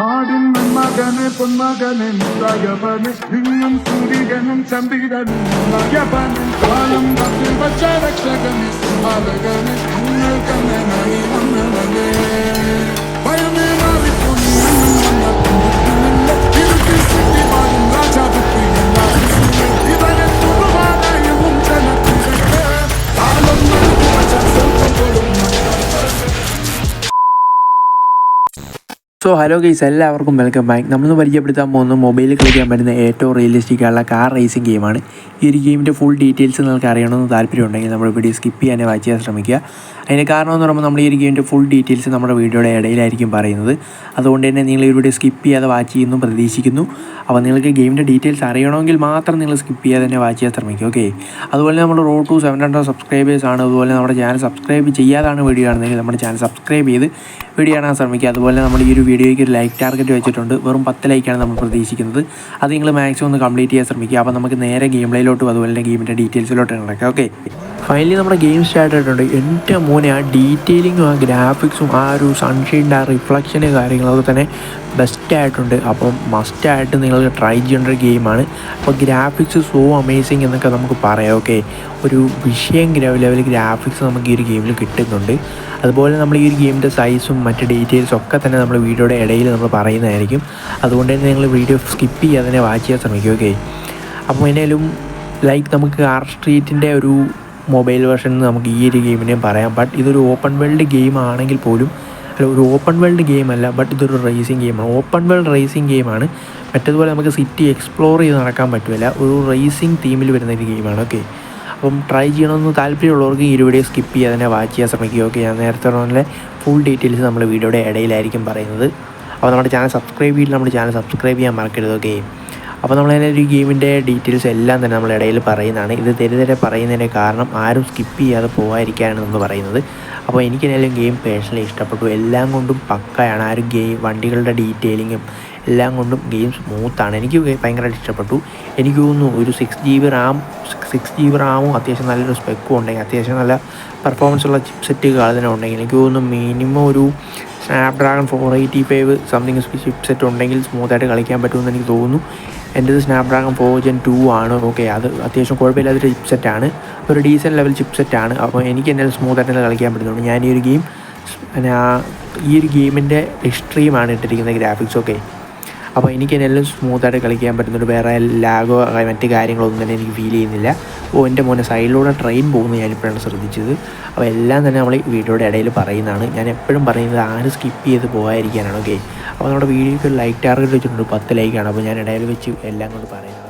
നാടിൻ മകനെ പൊന്മകനെ മുതായവനെ നിന്നും സൂര്യനും ചന്ദ്രനും നയവനും കാലം വച്ച രക്ഷകനെ സിംഹാലകനെ സോ ഹലോ ഗൈസ് എല്ലാവർക്കും വെൽക്കം ബാക്ക് നമ്മളിന്ന് പരിചയപ്പെടുത്താൻ പോകുന്ന മൊബൈലിൽ കളിക്കാൻ പറ്റുന്ന ഏറ്റവും റിയലിസ്റ്റിക് ആയുള്ള കാർ റേസിംഗ് ഗെയിമാണ് ഈ ഒരു ഗെയിമിന്റെ ഫുൾ ഡീറ്റെയിൽസ് നിങ്ങൾക്ക് അറിയണമെന്ന് താല്പര്യമുണ്ടെങ്കിൽ നമ്മുടെ വീഡിയോ സ്കിപ്പ് ചെയ്യാനേ വാച്ച് ശ്രമിക്കുക. അതിന് കാരണം എന്ന് പറയുമ്പോൾ നമ്മൾ ഈ ഒരു ഗെയിമിന്റെ ഫുൾ ഡീറ്റെയിൽസ് നമ്മുടെ വീഡിയോയുടെ ഇടയിലായിരിക്കും പറയുന്നത്. അതുകൊണ്ട് തന്നെ നിങ്ങൾ ഈ വീഡിയോ സ്കിപ്പ് ചെയ്യാതെ വാച്ച് ചെയ്യുന്നു പ്രതീക്ഷിക്കുന്നു. അപ്പോൾ നിങ്ങൾക്ക് ഗെയിമിന്റെ ഡീറ്റെയിൽസ് അറിയണമെങ്കിൽ മാത്രം നിങ്ങൾ സ്കിപ്പ് ചെയ്യാതെ തന്നെ വാച്ച് ചെയ്യാൻ ശ്രമിക്കുക ഓക്കെ അതുപോലെ നമ്മൾ road to seven hundred subscribers ആണ്. അതുപോലെ നമ്മുടെ ചാനൽ സബ്സ്ക്രൈബ് ചെയ്യാതാണ് വീഡിയോ ആണെന്നെങ്കിൽ നമ്മുടെ ചാനൽ സബ്സ്ക്രൈബ് ചെയ്ത് വീഡിയോ കാണാൻ ശ്രമിക്കുക. അതുപോലെ നമ്മൾ ഈ ഒരു വീഡിയോയ്ക്ക് ഒരു ലൈക്ക് ടാർഗറ്റ് വെച്ചിട്ടുണ്ട്. വെറും പത്ത് ലൈക്കാണ് നമ്മൾ പ്രതീക്ഷിക്കുന്നത്. അത് നിങ്ങൾ മാക്സിമം ഒന്ന് കംപ്ലീറ്റ് ചെയ്യാൻ ശ്രമിക്കുക. അപ്പോൾ നമുക്ക് നേരെ ഗെയിം പ്ലേയിലോട്ടും അതുപോലെ തന്നെ ഗെയിമിന്റെ ഡീറ്റെയിൽസിലോട്ട് കിടക്കാം ഓക്കെ ഫൈനലി നമ്മുടെ ഗെയിം സ്റ്റാർട്ട് ആയിട്ടുണ്ട്. എന്റെ മോനെ ആ ഡീറ്റെയിലിങ്ങും ആ ഗ്രാഫിക്സും ആ ഒരു സൺഷെയ്ഡിന്റെ ആ റിഫ്ലക്ഷന് കാര്യങ്ങളൊക്കെ തന്നെ ബെസ്റ്റ് ആയിട്ടുണ്ട്. അപ്പം മസ്റ്റായിട്ട് നിങ്ങൾ ട്രൈ ചെയ്യേണ്ട ഒരു ഗെയിമാണ് അപ്പോൾ ഗ്രാഫിക്സ് സോ അമേസിങ് എന്നൊക്കെ നമുക്ക് പറയാം ഓക്കെ ഒരു വിഷയം ലെവൽ ഗ്രാഫിക്സ് നമുക്ക് ഈ ഒരു ഗെയിമിൽ കിട്ടുന്നുണ്ട്. അതുപോലെ നമ്മൾ ഈ ഒരു ഗെയിമിന്റെ സൈസും മറ്റ് ഡീറ്റെയിൽസും ഒക്കെ തന്നെ നമ്മൾ വീഡിയോയുടെ ഇടയിൽ നമ്മൾ പറയുന്നതായിരിക്കും. അതുകൊണ്ട് തന്നെ നിങ്ങൾ വീഡിയോ സ്കിപ്പ് ചെയ്യാതെ തന്നെ വാച്ച് ചെയ്യാൻ ശ്രമിക്കുക ഓക്കെ അപ്പോൾ എന്നാലും ലൈക്ക് നമുക്ക് ആർ സ്ട്രീറ്റിന്റെ ഒരു മൊബൈൽ വെർഷൻ നമുക്ക് ഈ ഒരു ഗെയിമിനെയും പറയാം. ബട്ട് ഇതൊരു ഓപ്പൺ വേൾഡ് ഗെയിം ആണെങ്കിൽ പോലും അല്ല ഒരു ഓപ്പൺ വേൾഡ് ഗെയിം അല്ല ബട്ട് ഇതൊരു റേസിംഗ് ഗെയിമാണ് ഓപ്പൺ വേൾഡ് റേസിംഗ് ഗെയിമാണ് മറ്റേതുപോലെ നമുക്ക് സിറ്റി എക്സ്പ്ലോർ ചെയ്ത് നടക്കാൻ പറ്റില്ല ഒരു റേസിംഗ് തീമിൽ വരുന്ന ഒരു ഗെയിമാണ് ഓക്കെ അപ്പം ട്രൈ ചെയ്യണമെന്ന് താല്പര്യമുള്ളവർക്ക് ഈ വീഡിയോ സ്കിപ്പ് ചെയ്യാതെ തന്നെ വാച്ച് ചെയ്യാൻ ശ്രമിക്കുക ഓക്കെ ഞാൻ നേരത്തെ പറഞ്ഞ ഫുൾ ഡീറ്റെയിൽസ് നമ്മൾ വീഡിയോയുടെ ഇടയിലായിരിക്കും പറയുന്നത്. അപ്പോൾ നമ്മുടെ ചാനൽ സബ്സ്ക്രൈബ് ചെയ്തിട്ട് നമ്മുടെ ചാനൽ സബ്സ്ക്രൈബ് ചെയ്യാൻ മറക്കരുത് ഓക്കെ അപ്പോൾ നമ്മളതിനെ ഒരു ഗെയിമിന്റെ ഡീറ്റെയിൽസ് എല്ലാം തന്നെ നമ്മൾ ഇടയിൽ പറയുന്നതാണ്. ഇത് തെരുതെരെ പറയുന്നതിന്റെ കാരണം ആരും സ്കിപ്പ് ചെയ്യാതെ പോകാതിരിക്കാനാണ് എന്ന് പറയുന്നത്. അപ്പോൾ എനിക്കെന്തായാലും ഗെയിം പേഴ്സണലി ഇഷ്ടപ്പെട്ടു. എല്ലാം കൊണ്ടും പക്കയാണ്. ആ ഒരു ഗെയിം വണ്ടികളുടെ ഡീറ്റെയിലിങ്ങും എല്ലാം കൊണ്ടും ഗെയിം സ്മൂത്താണ് എനിക്ക് ഭയങ്കരമായിട്ട് ഇഷ്ടപ്പെട്ടു. എനിക്ക് തോന്നുന്നു ഒരു six G B RAM six G B റാമും അത്യാവശ്യം നല്ലൊരു സ്പെക്കും ഉണ്ടെങ്കിൽ അത്യാവശ്യം നല്ല പെർഫോമൻസ് ഉള്ള ചിപ്സെറ്റുകൾ അതിനുണ്ടെങ്കിൽ എനിക്ക് തോന്നുന്നു മിനിമം ഒരു Snapdragon four eighty five something chipset ഉണ്ടെങ്കിൽ സ്മൂത്തായിട്ട് കളിക്കാൻ പറ്റുമെന്ന് എനിക്ക് തോന്നുന്നു. എന്റെത് സ്നാപ്ഡ്രാഗൺ ഫോർ ജെൻ ടു ആണ്. ഓക്കെ അത് അത്യാവശ്യം കുഴപ്പമില്ലാത്തൊരു ചിപ്സെറ്റാണ് ഒരു ഡീസന്റ് ലെവൽ ചിപ്സെറ്റാണ് അപ്പോൾ എനിക്ക് എന്നെ സ്മൂത്തായിട്ട് കളിക്കാൻ പറ്റുന്നുണ്ട് ഞാൻ ഈ ഒരു ഗെയിം ഈ ഒരു ഗെയിമിന്റെ എക്സ്ട്രീമാണ് ഇട്ടിരിക്കുന്ന ഗ്രാഫിക്സ് ഒക്കെ അപ്പോൾ എനിക്ക് എന്നെല്ലാം സ്മൂത്തായിട്ട് കളിക്കാൻ പറ്റുന്നുണ്ട് വേറെ ലാഗോ മറ്റ് കാര്യങ്ങളൊന്നും തന്നെ എനിക്ക് ഫീൽ ചെയ്യുന്നില്ല. ഓ എന്റെ മോനെ സൈഡിലൂടെ ട്രെയിൻ പോകുന്നത് ഞാനിപ്പോഴാണ് ശ്രദ്ധിച്ചത്. അപ്പോൾ എല്ലാം തന്നെ നമ്മൾ വീഡിയോയുടെ ഇടയിൽ പറയുന്നതാണ്. ഞാൻ എപ്പോഴും പറയുന്നത് ആരും സ്കിപ്പ് ചെയ്ത് പോകാതിരിക്കാനാണ് ഓക്കെ അപ്പോൾ നമ്മുടെ വീഡിയോയ്ക്ക് ലൈക്ക് ടാർഗറ്റ് വെച്ചിട്ടുണ്ട് പത്ത് ലൈക്കാണ് അപ്പോൾ ഞാൻ ഇടയിൽ വെച്ച് എല്ലാം കൊണ്ട് പറയുന്നത്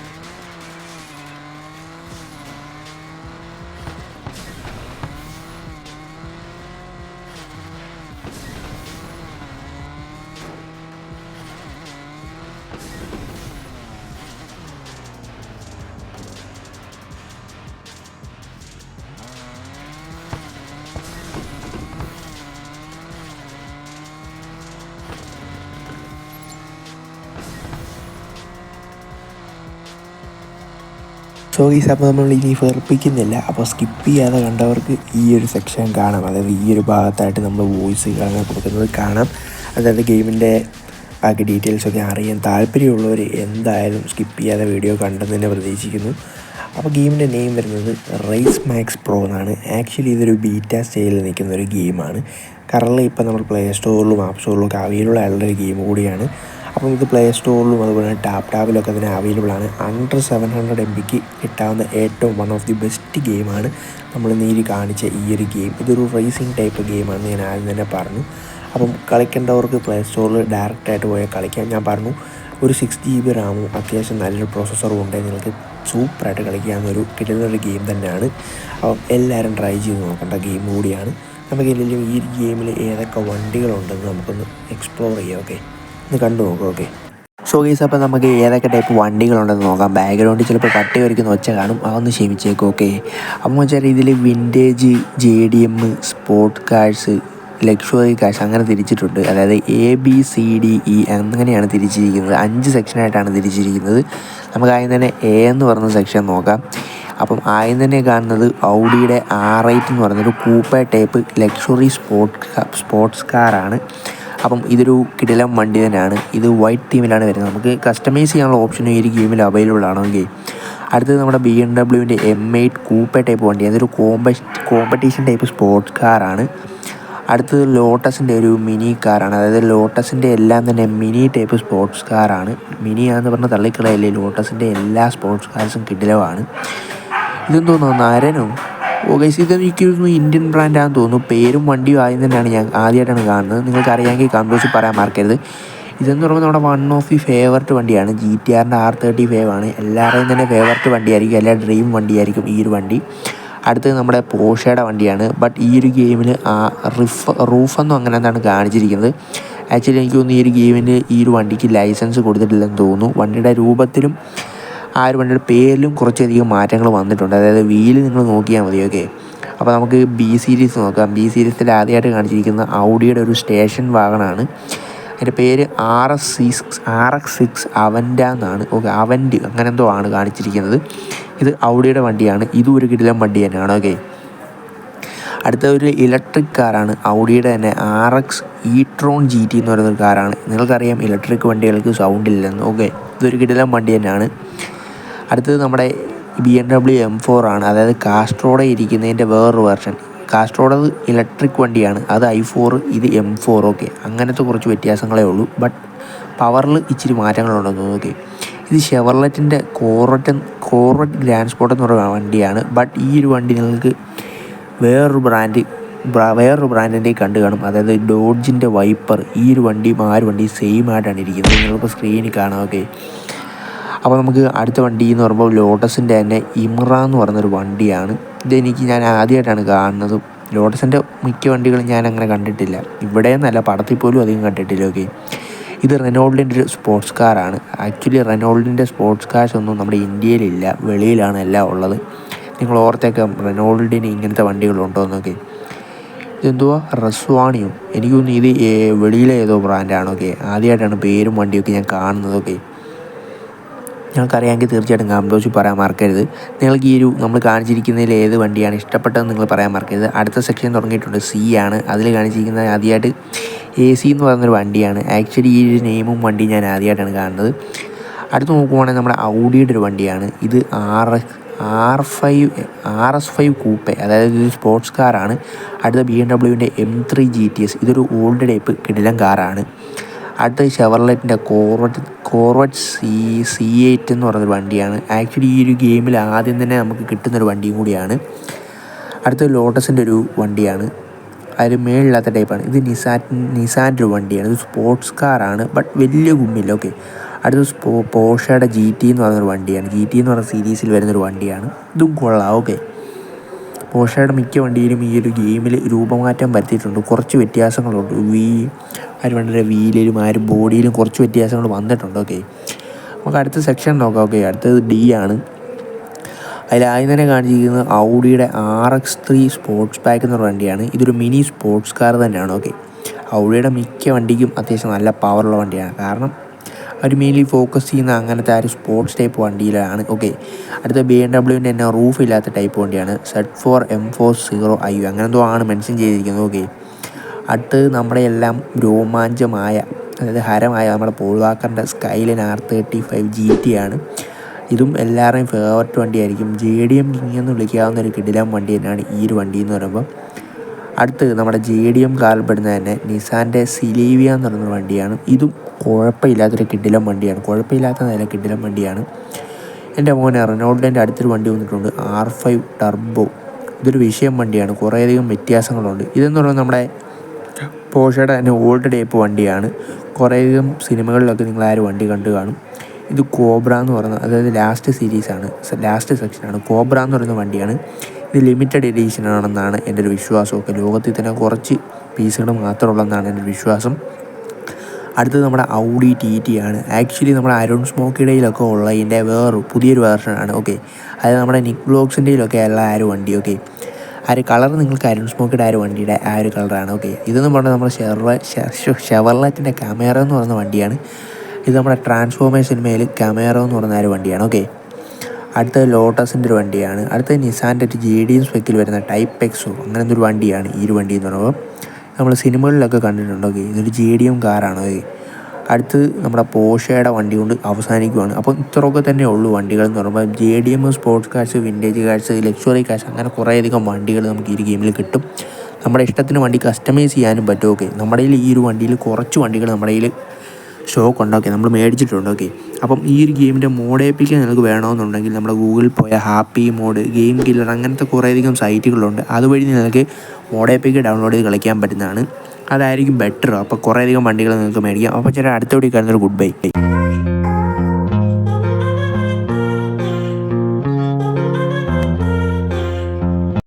സോ ഈ സംഭവം നമ്മൾ ഇനി വേർപ്പിക്കുന്നില്ല. അപ്പോൾ സ്കിപ്പ് ചെയ്യാതെ കണ്ടവർക്ക് ഈ ഒരു സെക്ഷൻ കാണാം. അതായത് ഈ ഒരു ഭാഗത്തായിട്ട് നമ്മൾ വോയിസ് കാണാൻ കൊടുക്കുന്നത് കാണാം. അതായത് ഗെയിമിന്റെ ബാക്കി ഡീറ്റെയിൽസൊക്കെ അറിയാൻ താല്പര്യമുള്ളവർ എന്തായാലും സ്കിപ്പ് ചെയ്യാതെ വീഡിയോ കണ്ടെന്ന് തന്നെ പ്രതീക്ഷിക്കുന്നു. അപ്പോൾ ഗെയിമിന്റെ നെയിം വരുന്നത് റേസ് മാക്സ് പ്രോ എന്നാണ്. ആക്ച്വലി ഇതൊരു ബീറ്റ സ്റ്റേജിൽ നിൽക്കുന്ന ഒരു ഗെയിമാണ്. കറൻലി ഇപ്പോൾ നമ്മൾ പ്ലേ സ്റ്റോറിലും ആപ്പ് സ്റ്റോറിലും ഒക്കെ അവൈലബിൾ ആയിട്ടുള്ള ഒരു ഗെയിം കൂടിയാണ്. അപ്പോൾ ഇത് പ്ലേ സ്റ്റോറിലും അതുപോലെ തന്നെ ടാപ്പ് ടാബിലൊക്കെ തന്നെ അവൈലബിൾ ആണ്. അണ്ടർ സെവൻ ഹൺഡ്രഡ് എം ബിക്ക് കിട്ടാവുന്ന ഏറ്റവും വൺ ഓഫ് ദി ബെസ്റ്റ് ഗെയിമാണ് നമ്മൾ നീരി കാണിച്ച ഈ ഒരു ഗെയിം ഇതൊരു റേസിംഗ് ടൈപ്പ് ഗെയിമാണെന്ന് ഞാൻ ആദ്യം തന്നെ പറഞ്ഞു. അപ്പം കളിക്കേണ്ടവർക്ക് പ്ലേ സ്റ്റോറിൽ ഡയറക്റ്റായിട്ട് പോയാൽ കളിക്കാം. ഞാൻ പറഞ്ഞു ഒരു സിക്സ് ജി ബി റാമും അത്യാവശ്യം നല്ലൊരു പ്രോസസ്സറും ഉണ്ടെങ്കിൽ നിങ്ങൾക്ക് സൂപ്പറായിട്ട് കളിക്കാവുന്നൊരു കിട്ടുന്നൊരു ഗെയിം തന്നെയാണ്. അപ്പം എല്ലാവരും ട്രൈ ചെയ്ത് നോക്കേണ്ട ഗെയിം കൂടിയാണ്. നമുക്ക് ഈ ഗെയിമിൽ ഏതൊക്കെ വണ്ടികളുണ്ടെന്ന് നമുക്കൊന്ന് എക്സ്പ്ലോർ ചെയ്യാം ഓക്കെ ഒന്ന് കണ്ടു നോക്കാം ഓക്കെ സോ ഗീസ് അപ്പോൾ നമുക്ക് ഏതൊക്കെ ടൈപ്പ് വണ്ടികളുണ്ടെന്ന് നോക്കാം. ബാക്ക്ഗ്രൗണ്ടിൽ ചിലപ്പോൾ പട്ടി വരയ്ക്കുന്ന ഒച്ച കാണും. അതൊന്ന് ക്ഷമിച്ചേക്കും ഓക്കെ അപ്പോൾ വെച്ചാൽ ഇതിൽ vintage J D M sport cars luxury cars അങ്ങനെ തിരിച്ചിട്ടുണ്ട്. അതായത് A B C D E അങ്ങനെയാണ് തിരിച്ചിരിക്കുന്നത്. അഞ്ച് സെക്ഷനായിട്ടാണ് തിരിച്ചിരിക്കുന്നത്. നമുക്ക് ആദ്യം തന്നെ എ എന്ന് പറയുന്ന സെക്ഷൻ നോക്കാം. അപ്പം ആദ്യം തന്നെ കാണുന്നത് ഔഡിയുടെ ആർ എയ്റ്റ് എന്ന് പറയുന്നൊരു coupe type luxury sport sports കാറാണ് അപ്പം ഇതൊരു കിടിലം വണ്ടി തന്നെയാണ്. ഇത് വൈറ്റ് തീമിലാണ് വരുന്നത്. നമുക്ക് കസ്റ്റമൈസ് ചെയ്യാനുള്ള ഓപ്ഷനും ഈ ഒരു ഗെയിമിൽ അവൈലബിൾ ആണെങ്കിൽ. അടുത്തത് നമ്മുടെ ബി എം ഡബ്ല്യുവിന്റെ എം എയ്റ്റ് കൂപ്പ ടൈപ്പ് വണ്ടി. അതൊരു കോമ്പ കോമ്പറ്റീഷൻ ടൈപ്പ് സ്പോർട്സ് കാറാണ് അടുത്തത് ലോട്ടസിന്റെ ഒരു മിനി കാറാണ് അതായത് ലോട്ടസിന്റെ എല്ലാം തന്നെ മിനി ടൈപ്പ് സ്പോർട്സ് കാറാണ് മിനി ആണെന്ന് പറഞ്ഞാൽ തള്ളിക്കളയല്ലേ. ലോട്ടസിന്റെ എല്ലാ സ്പോർട്സ് കാർസും കിടിലമാണ് ഇതെന്ന് തോന്നുന്നു നരനോ ഓ ഗൈസ് ഇത് എനിക്ക് ഇന്ത്യൻ ബ്രാൻഡാണെന്ന് തോന്നുന്നു. പേരും വണ്ടിയും ആദ്യം തന്നെയാണ് ഞാൻ ആദ്യമായിട്ടാണ് കാണുന്നത്. നിങ്ങൾക്ക് അറിയാമെങ്കിൽ കമ്പോസിൽ പറയാൻ മറക്കരുത്. ഇതെന്ന് പറയുമ്പോൾ നമ്മുടെ വൺ ഓഫ് ദി ഫേവററ്റ് വണ്ടിയാണ്. ജി ടി ആറിന്റെ ആർ തേർട്ടി ഫൈവ് ആണ്. എല്ലാവരുടെയും തന്നെ ഫേവററ്റ് വണ്ടിയായിരിക്കും. എല്ലാ ഡ്രീം വണ്ടിയായിരിക്കും ഈ ഒരു വണ്ടി. അടുത്തത് നമ്മുടെ പോഷയുടെ വണ്ടിയാണ്. ബട്ട് ഈ ഒരു ഗെയിമിൽ ആ റിഫ് റൂഫെന്നും അങ്ങനെ എന്താണ് കാണിച്ചിരിക്കുന്നത്. ആക്ച്വലി എനിക്ക് തോന്നുന്നു ഈ ഒരു ഗെയിമിന് ഈ ഒരു വണ്ടിക്ക് ലൈസൻസ് കൊടുത്തിട്ടില്ലെന്ന് തോന്നുന്നു. വണ്ടിയുടെ രൂപത്തിലും ആ ഒരു വണ്ടിയുടെ പേരിലും കുറച്ചധികം മാറ്റങ്ങൾ വന്നിട്ടുണ്ട്. അതായത് വീൽ നിങ്ങൾ നോക്കിയാൽ മതി ഓക്കെ അപ്പോൾ നമുക്ക് ബി സീരീസ് നോക്കാം. ബി സീരീസിൽ ആദ്യമായിട്ട് കാണിച്ചിരിക്കുന്ന ഔഡിയുടെ ഒരു സ്റ്റേഷൻ വാഗണാണ് അതിന്റെ പേര് R S six R X six അവന്റെ എന്നാണ്. ഓക്കെ അവന്റെ അങ്ങനെ എന്തോ ആണ് കാണിച്ചിരിക്കുന്നത്. ഇത് ഔഡിയുടെ വണ്ടിയാണ്. ഇതും ഒരു കിടിലം വണ്ടി തന്നെയാണ് ഓക്കെ അടുത്ത ഒരു ഇലക്ട്രിക് കാറാണ് ഔഡിയുടെ തന്നെ R X e-tron G T എന്ന് പറയുന്ന ഒരു കാറാണ് നിങ്ങൾക്കറിയാം ഇലക്ട്രിക് വണ്ടികൾക്ക് സൗണ്ട് ഇല്ലെന്ന് ഓക്കെ ഇതൊരു കിടിലം വണ്ടി തന്നെയാണ്. അടുത്തത് നമ്മുടെ B M W M four ആണ്. അതായത് കാസ്ട്രോടെ ഇരിക്കുന്നതിന്റെ വേറൊരു വെർഷൻ കാസ്ട്രോഡ് ഇലക്ട്രിക് വണ്ടിയാണ്. അത് ഐ ഫോർ ഇത് എം ഫോർ ഓക്കെ അങ്ങനത്തെ കുറച്ച് വ്യത്യാസങ്ങളേ ഉള്ളൂ. ബട്ട് പവറിൽ ഇച്ചിരി മാറ്റങ്ങളുണ്ടെന്ന് ഓക്കെ ഇത് ഷെവർലെറ്റിന്റെ കോററ്റ് കോററ്റ് ഗ്രാൻഡ് സ്പോട്ട് എന്ന് പറയുന്ന വണ്ടിയാണ്. ബട്ട് ഈ ഒരു വണ്ടി നിങ്ങൾക്ക് വേറൊരു ബ്രാൻഡ് വേറൊരു ബ്രാൻഡിന്റെ കണ്ടു കാണും. അതായത് ഡോഡ്ജിന്റെ വൈപ്പർ ഈ ഒരു വണ്ടിയും ആ ഒരു വണ്ടിയും സെയിം ആയിട്ടാണ് ഇരിക്കുന്നത്. നിങ്ങളിപ്പോൾ സ്ക്രീനിൽ കാണാം ഓക്കെ അപ്പോൾ നമുക്ക് അടുത്ത വണ്ടി എന്ന് പറയുമ്പോൾ ലോട്ടസിന്റെ തന്നെ ഇമ്ര എന്ന് പറയുന്നൊരു വണ്ടിയാണ്. ഇതെനിക്ക് ഞാൻ ആദ്യമായിട്ടാണ് കാണുന്നത്. ലോട്ടസിന്റെ മിക്ക വണ്ടികളും ഞാൻ അങ്ങനെ കണ്ടിട്ടില്ല. ഇവിടെ നല്ല പടത്തിൽ പോലും അധികം കണ്ടിട്ടില്ല ഓക്കെ ഇത് റെനോൾഡിന്റെ ഒരു സ്പോർട്സ് കാറാണ് ആക്ച്വലി റെനോൾഡിന്റെ സ്പോർട്സ് കാർസ് ഒന്നും നമ്മുടെ ഇന്ത്യയിലില്ല വെളിയിലാണ് എല്ലാം ഉള്ളത്. നിങ്ങൾ ഓർത്തേക്കാം റെനോൾഡിന് ഇങ്ങനത്തെ വണ്ടികളുണ്ടോ എന്നൊക്കെ ഇതെന്തുവാ? റസ്വാണിയോ. എനിക്ക് തോന്നുന്നു ഇത് വെളിയിലെ ഏതോ ബ്രാൻഡാണ് ഓക്കെ ആദ്യമായിട്ടാണ് പേരും വണ്ടിയൊക്കെ ഞാൻ കാണുന്നത് ഓക്കെ ഞങ്ങൾക്കറിയാമെങ്കിൽ തീർച്ചയായിട്ടും ബോക്സിൽ പറയാൻ മറക്കരുത്. നിങ്ങൾക്ക് ഈ ഒരു നമ്മൾ കാണിച്ചിരിക്കുന്നതിൽ ഏത് വണ്ടിയാണ് ഇഷ്ടപ്പെട്ടതെന്ന് നിങ്ങൾ പറയാൻ മറക്കരുത്. അടുത്ത സെക്ഷൻ തുടങ്ങിയിട്ടുണ്ട് സി ആണ്. അതിൽ കാണിച്ചിരിക്കുന്നത് ആദ്യമായിട്ട് എ സി എന്ന് പറയുന്നൊരു വണ്ടിയാണ്. ആക്ച്വലി ഈ ഒരു നെയിമും വണ്ടി ഞാൻ ആദ്യമായിട്ടാണ് കാണുന്നത്. അടുത്ത് നോക്കുവാണെങ്കിൽ നമ്മുടെ ഔഡിയുടെ ഒരു വണ്ടിയാണ്. ഇത് R R five R S five coupe അതായത് ഇത് സ്പോർട്സ് കാറാണ് അടുത്ത B M ഡബ്ല്യുവിന്റെ M three G T S ഇതൊരു ഓൾഡ് ടൈപ്പ് കിടിലം കാറാണ് അടുത്ത ഷെവർലെറ്റിന്റെ Corvette Corvette C C eight എന്ന് പറയുന്നൊരു വണ്ടിയാണ്. ആക്ച്വലി ഈ ഒരു ഗെയിമിൽ ആദ്യം തന്നെ നമുക്ക് കിട്ടുന്നൊരു വണ്ടിയും കൂടിയാണ്. അടുത്ത ലോട്ടസിന്റെ ഒരു വണ്ടിയാണ്. അതിൽ മേളില്ലാത്ത ടൈപ്പാണ് ഇത് നിസാൻ നിസാന്റെ ഒരു വണ്ടിയാണ്. ഇത് സ്പോർട്സ് കാറാണ് ബട്ട് വലിയ ഗുമ്മില്ല ഓക്കെ അടുത്ത സ്പോ പോഷയുടെ ജി ടി എന്ന് പറയുന്നൊരു വണ്ടിയാണ്. ജി ടി എന്ന് പറയുന്ന സീരീസിൽ വരുന്നൊരു വണ്ടിയാണ്. ഇതും കൊള്ളാം. ഓക്കെ പോഷയുടെ മിക്ക വണ്ടിയിലും ഈ ഒരു ഗെയിമിൽ രൂപമാറ്റം വരുത്തിയിട്ടുണ്ട്. കുറച്ച് വ്യത്യാസങ്ങളുണ്ട്. വീ ആര് വണ്ടിയുടെ വീലിലും ആ ഒരു ബോഡിയിലും കുറച്ച് വ്യത്യാസങ്ങൾ വന്നിട്ടുണ്ട്. ഓക്കെ. നമുക്ക് അടുത്ത സെക്ഷൻ നോക്കാം. ഓക്കെ. അടുത്തത് ഡി ആണ്. അതിൽ ആദ്യം തന്നെ കാണിച്ചിരിക്കുന്നത് ഔഡിയുടെ R X three sports pack എന്നൊരു വണ്ടിയാണ്. ഇതൊരു മിനി സ്പോർട്സ് കാർ തന്നെയാണ്. ഓക്കെ. ഔഡിയുടെ മിക്ക വണ്ടിക്കും അത്യാവശ്യം നല്ല പവറുള്ള വണ്ടിയാണ്. കാരണം അവർ മെയിൻലി ഫോക്കസ് ചെയ്യുന്ന അങ്ങനത്തെ ആ ഒരു സ്പോർട്സ് ടൈപ്പ് വണ്ടിയിലാണ്. ഓക്കെ. അടുത്ത ബി എം ഡബ്ല്യുവിന്റെ തന്നെ റൂഫ് ഇല്ലാത്ത ടൈപ്പ് വണ്ടിയാണ്. Z four M four zero I അങ്ങനെ എന്തോ ആണ് മെൻഷൻ ചെയ്തിരിക്കുന്നത്. ഓക്കെ. അടുത്തത് നമ്മുടെ എല്ലാം രോമാഞ്ചമായ അതായത് ഹരമായ നമ്മുടെ പോൾവാക്കറിന്റെ Skyline R thirty five G T ആണ്. ഇതും എല്ലാവരുടെയും ഫേവററ്റ് വണ്ടിയായിരിക്കും. ജെ ഡി എം കിങ് എന്ന് വിളിക്കാവുന്ന ഒരു കിടിലം വണ്ടി തന്നെയാണ് ഈ ഒരു വണ്ടി എന്ന് പറയുമ്പോൾ അടുത്തത് നമ്മുടെ ജെ ഡി എം കാലപ്പെടുന്ന തന്നെ നിസാന്റെ സിലീവിയ എന്ന് പറയുന്ന വണ്ടിയാണ്. ഇതും കുഴപ്പമില്ലാത്തൊരു കിഡിലം വണ്ടിയാണ്. കുഴപ്പമില്ലാത്ത നില കിഡിലം വണ്ടിയാണ്. എന്റെ മോനെ റെനോൾഡിന്റെ അടുത്തൊരു വണ്ടി വന്നിട്ടുണ്ട് ആർ ഫൈവ് ടർബോ ഇതൊരു വിഷയം വണ്ടിയാണ്. കുറേയധികം വ്യത്യാസങ്ങളുണ്ട്. ഇതെന്ന് പറയുന്നത് നമ്മുടെ പോഷയുടെ തന്നെ ഓൾഡ് ടൈപ്പ് വണ്ടിയാണ്. കുറേയധികം സിനിമകളിലൊക്കെ നിങ്ങൾ ആ ഒരു വണ്ടി കണ്ടു കാണും. ഇത് കോബ്ര എന്ന് പറയുന്ന അതായത് ലാസ്റ്റ് സീരീസാണ് ലാസ്റ്റ് സെക്ഷനാണ് കോബ്ര എന്ന് പറയുന്ന വണ്ടിയാണ്. ഇത് ലിമിറ്റഡ് എഡീഷൻ ആണെന്നാണ് എന്റെ ഒരു വിശ്വാസമൊക്കെ. ലോകത്തിൽ തന്നെ കുറച്ച് പീസുകൾ മാത്രമുള്ളതെന്നാണ് എന്റെ വിശ്വാസം. അടുത്തത് നമ്മുടെ ഔഡി ടി ടി ആണ്. ആക്ച്വലി നമ്മുടെ അരുൺ സ്മോക്കിടയിലൊക്കെ ഉള്ള ഇതിന്റെ വേറൊരു പുതിയൊരു വേർഷനാണ് ഓക്കെ അതായത് നമ്മുടെ നിക് ബ്ലോക്സിന്റെയിലൊക്കെ ഉള്ള ആ ഒരു വണ്ടി. ഓക്കെ ആ ഒരു കളർ നിങ്ങൾക്ക് അരുൺ സ്മോക്കിയുടെ ആ ഒരു വണ്ടിയുടെ ആ ഒരു കളറാണ്. ഓക്കെ ഇതെന്ന് പറഞ്ഞാൽ നമ്മുടെ ഷെവർല ഷെവർലറ്റിന്റെ ക്യാമറ എന്ന് പറയുന്ന വണ്ടിയാണ്. ഇത് നമ്മുടെ ട്രാൻസ്ഫോമേഴ്സ് സിനിമയിൽ ക്യാമറ എന്ന് പറയുന്ന ഒരു വണ്ടിയാണ്. ഓക്കെ അടുത്ത ലോട്ടസിന്റെ ഒരു വണ്ടിയാണ്. അടുത്ത നിസാന്റെ ഒരു ജി ഡി സ്പെക്കിൽ വരുന്ന ടൈപ്പ് എക്സോ അങ്ങനെ ഒരു വണ്ടിയാണ് ഈ ഒരു വണ്ടി എന്ന് പറയുമ്പോൾ നമ്മൾ സിനിമകളിലൊക്കെ കണ്ടിട്ടുണ്ട്. ഓക്കെ ഇതൊരു ജി ഡി എം കാറാണ് ഓക്കെ അടുത്ത് നമ്മുടെ പോഷയുടെ വണ്ടി കൊണ്ട് അവസാനിക്കുവാണ്. അപ്പം ഇത്രയൊക്കെ തന്നെ ഉള്ളൂ വണ്ടികൾ എന്ന് പറയുമ്പോൾ J D M sports cars vintage cars luxury cars അങ്ങനെ കുറേയധികം വണ്ടികൾ നമുക്ക് ഈ ഗെയിമിൽ കിട്ടും. നമ്മുടെ ഇഷ്ടത്തിന് വണ്ടി കസ്റ്റമൈസ് ചെയ്യാനും പറ്റും ഓക്കെ നമ്മുടെ ഈ ഒരു വണ്ടിയിൽ കുറച്ച് വണ്ടികൾ നമ്മുടെ കയ്യിൽ സ്റ്റോക്ക് ഉണ്ട്. ഓക്കെ നമ്മൾ മേടിച്ചിട്ടുണ്ട്. ഓക്കെ അപ്പം ഈ ഒരു ഗെയിമിന്റെ മോഡ് ഏപ്പിക്കാൻ നിങ്ങൾക്ക് വേണമെന്നുണ്ടെങ്കിൽ നമ്മുടെ ഗൂഗിൾ പോയ ഹാപ്പി മോഡ് ഗെയിം കില്ലർ അങ്ങനത്തെ കുറേയധികം സൈറ്റുകളുണ്ട് അതുവഴി നിങ്ങൾക്ക് മോഡ് ഏപ്പിക്ക് ഡൗൺലോഡ് ചെയ്ത് കളിക്കാൻ പറ്റുന്നതാണ്. അതായിരിക്കും ബെറ്റർ അപ്പോൾ കുറേയധികം വണ്ടികൾ നിങ്ങൾക്ക് മേടിക്കാം. അപ്പോൾ ചേട്ടാ അടുത്ത കഴിഞ്ഞൊരു കാണുന്നൊരു ഗുഡ് ബൈ